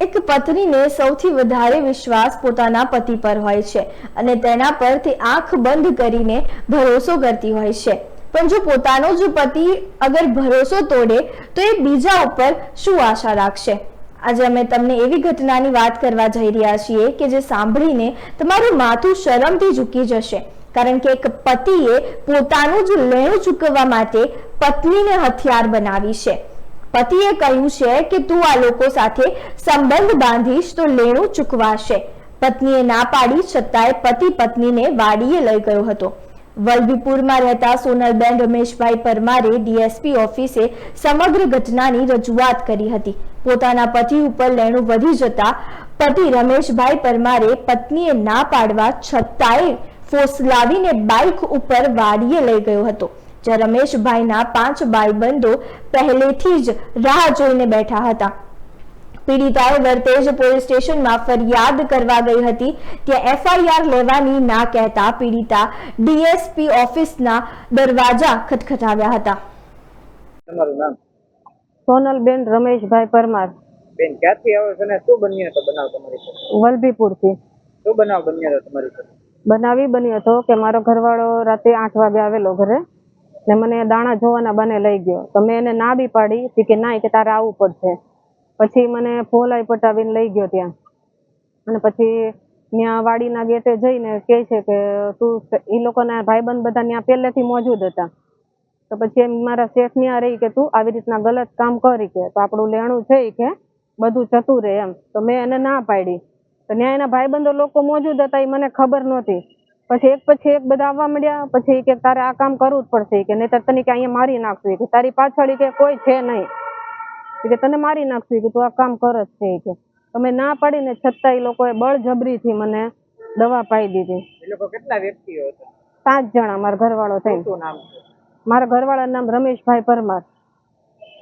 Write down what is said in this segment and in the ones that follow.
એક પત્નીને સૌથી વધારે વિશ્વાસ પોતાના પતિ પર હોય છે અને તેના પર તે આંખ બંધ કરીને ભરોસો કરતી હોય છે. પણ જો પોતાનો જ પતિ અગર ભરોસો તોડે, તો એ બીજા ઉપર શું આશા રાખશે? આજે અમે તમને એવી ઘટનાની વાત કરવા જઈ રહ્યા છીએ કે જે સાંભળીને તમારું માથું શરમથી ઝૂકી જશે. કારણ કે એક પતિએ પોતાનું જ લેણું ચૂકવવા માટે પત્નીને હથિયાર બનાવી છે. પતિએ કહ્યું છે કે તું આ લોકો સાથે સંબંધ બાંધીશ તો લેણું ચૂકવાશે. પત્નીએ ના પાડી છતાંય પતિ પત્નીને વાડીએ લઈ ગયો હતો. વલભીપુરમાં રહેતા સોનલબેન રમેશભાઈ પરમારે ડીએસપી ઓફિસે સમગ્ર ઘટનાની રજૂઆત કરી હતી. પોતાના પતિ ઉપર લેણું વધી જતા પતિ રમેશભાઈ પરમારે પત્નીએ ના પાડવા છતાંય ફોસલાવીને બાઇક ઉપર વાડીએ લઈ ગયો હતો. જ્યાં રમેશભાઈના પાંચ ભાઈબંધો પહેલેથી જ રાહ જોઈને બેઠા હતા. પીડિતાએ વર્તેજ પોલીસ સ્ટેશનમાં ફરિયાદ કરવા ગઈ હતી. ત્યાં એફઆઈઆર લેવાની ના કહેતા પીડિતા ડીએસપી ઓફિસના દરવાજા ખટખટાવ્યા હતા. તમારું નામ? સોનલબેન રમેશભાઈ પરમાર. બેન ક્યાંથી આવો છો ને? શું બન્યો હતો બનાવ તમારી સાથે વલભીપુરથી. શું બનાવ બન્યો હતો તમારી સાથે બનાવી બન્યો હતો કે મારો ઘરવાળો રાતે આઠ વાગે આવેલો ઘરે. ને મને દાણા જોવાના બને લઈ ગયો. તો મેં એને ના બી પાડી કે ના કે તારે આવવું પડશે. પછી મને ફોલાઈ પટાવીને લઈ ગયો ત્યાં. અને પછી ત્યાં વાડીના ગેટે જઈને કહે છે કે તું એ લોકોના ભાઈબંધ બધા ત્યાં પહેલેથી મોજૂદ હતા. તો પછી એમ મારા શેખ ત્યાં રહી કે તું આવી રીતના ગલત કામ કરી કે, તો આપણું લેણું છે કે બધું જતું રહે એમ. તો મેં એને ના પાડી. તો ત્યાં એના ભાઈબંધો લોકો મોજૂદ હતા એ મને ખબર નહોતી. પછી એક પછી એક બધા આવવા માંડ્યા પછી કે તારે આ કામ કરવું જ પડશે. કે નહીં તને કે અહીંયા મારી નાખશું. કે તારી પાછળ કે કોઈ છે નહીં. કે તને મારી નાખશું. કે તું આ કામ કર જ છે. કે તમે ના પાડીને છતાં એ લોકોએ બળજબરીથી મને દવા પાઈ દીધી. એ લોકો કેટલા વ્યક્તિઓ હતા? પાંચ જણા મારા ઘરવાળો થઈને નામ મારા ઘરવાળાનું નામ રમેશભાઈ પરમાર.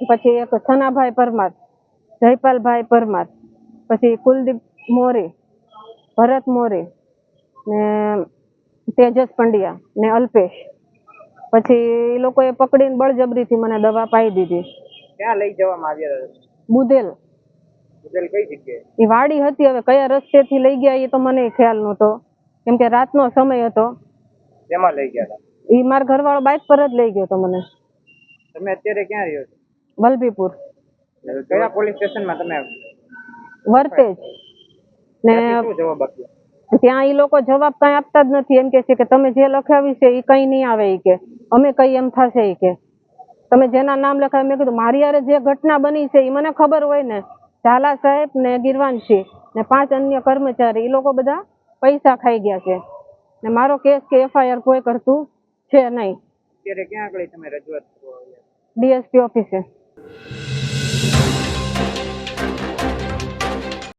પછી એક છનાભાઈ પરમાર જયપાલભાઈ પરમાર. પછી કુલદીપ મોરે ભરત મોરે ને તેજસ પંડ્યા ને અલ્પેશ. પછી એ લોકોએ પકડીને બળજબરીથી મને દવા પાઈ દીધી. ક્યાં લઈ જવામાં આવ્યા બુધેલ બુધેલ કઈ જગ્યાએ? એ વાડી હતી હવે કયા રસ્તેથી લઈ ગયા એ તો મને ખ્યાલ નહોતો. કેમ કે રાતનો સમય હતો. એમાં લઈ ગયા હતા? એ મારા ઘરવાળો બાઇક પર જ લઈ ગયો તો મને. તમે અત્યારે ક્યાં રહ્યો છો? વલભીપુર. કયા પોલીસ સ્ટેશનમાં તમે વર્તેજ. ને જવાબ આપ્યો? ત્યાં એ લોકો જવાબ કઈ આપતા જ નથી. એમ કે છે કે તમે જે લખાવ્યું છે એ કઈ નહીં આવે કે. અમે કઈ એમ થશે એ કે. તમે જેના નામ લખાવ્યું મેં કીધું મારી યારે જે ઘટના બની છે એ મને ખબર હોય ને ઝાલા સાહેબ ને ગિરવાનસિંહ ને પાંચ અન્ય કર્મચારી એ લોકો બધા પૈસા ખાઈ ગયા છે. ને મારો કેસ કે એફઆઈઆર કોઈ કરતું છે નહીં. ડીએસપી ઓફિસે.